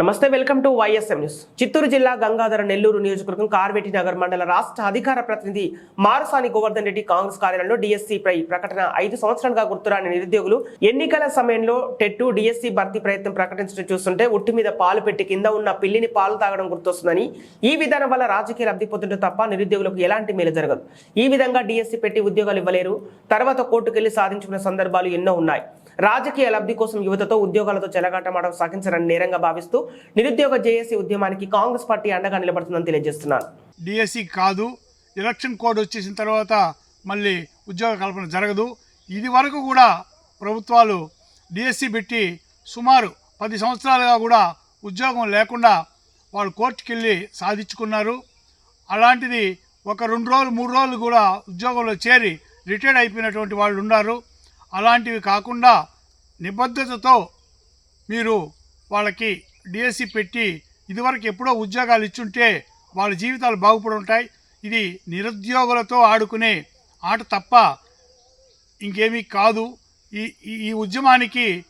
నమస్తే welcome to YSM news. Chittoor జిల్లా గంగాధర నెల్లూరు నియోజకవర్గం కార్వేటి నగర్ మండల రాష్ట్ర అధికార ప్రతినిధి మారుసాని గోవర్ధన్ రెడ్డి కాంగ్రెస్ కార్యాలయంలో డిఎస్సీపై ప్రకటన ఐదు సంవత్సరాలుగా గుర్తురాని నిరుద్యోగులు ఎన్నికల సమయంలో టెట్టు డిఎస్సీ భర్తీ ప్రయత్నం ప్రకటించడం చూస్తుంటే ఉట్టి మీద పాలు పెట్టి కింద ఉన్న పిల్లిని పాలు తాగడం గుర్తొస్తుందని. ఈ విధానం వల్ల రాజకీయ లబ్ధి పొందుంటే తప్ప నిరుద్యోగులకు ఎలాంటి మేలు జరగదు. ఈ విధంగా డిఎస్సీ పెట్టి ఉద్యోగాలు ఇవ్వలేరు. తర్వాత కోర్టుకెళ్ళి సాధించుకున్న సందర్భాలు ఎన్నో ఉన్నాయి. రాజకీయ లబ్ధి కోసం యువతతో ఉద్యోగాలతో చెలగాటమాడడం సాగించరని నేరంగా భావిస్తూ నిరుద్యోగ జేఏసీ ఉద్యమానికి కాంగ్రెస్ పార్టీ అండగా నిలబడుతుందని తెలియజేస్తున్నారు. డిఎస్సి కాదు ఎలక్షన్ కోడ్ వచ్చేసిన తర్వాత మళ్ళీ ఉద్యోగ కల్పన జరగదు. ఇది వరకు కూడా ప్రభుత్వాలు డిఎస్సి పెట్టి సుమారు పది సంవత్సరాలుగా కూడా ఉద్యోగం లేకుండా వాళ్ళు కోర్టుకెళ్ళి సాధించుకున్నారు. అలాంటిది ఒక రెండు రోజులు మూడు రోజులు కూడా ఉద్యోగంలో చేరి రిటైర్డ్ అయిపోయినటువంటి వాళ్ళు ఉన్నారు. అలాంటివి కాకుండా నిబద్ధతతో మీరు వాళ్ళకి డిఎస్సి పెట్టి ఇదివరకు ఎప్పుడో ఉద్యోగాలు ఇచ్చుంటే వాళ్ళ జీవితాలు బాగుపడి ఉంటాయి. ఇది నిరుద్యోగులతో ఆడుకునే ఆట తప్ప ఇంకేమీ కాదు. ఈ ఈ- ఉద్యమానికి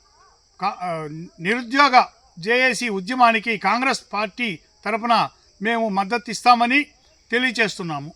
కా- నిరుద్యోగ జేఏసీ ఉద్యమానికి కాంగ్రెస్ పార్టీ తరపున మేము మద్దతు ఇస్తామని తెలియచేస్తున్నాము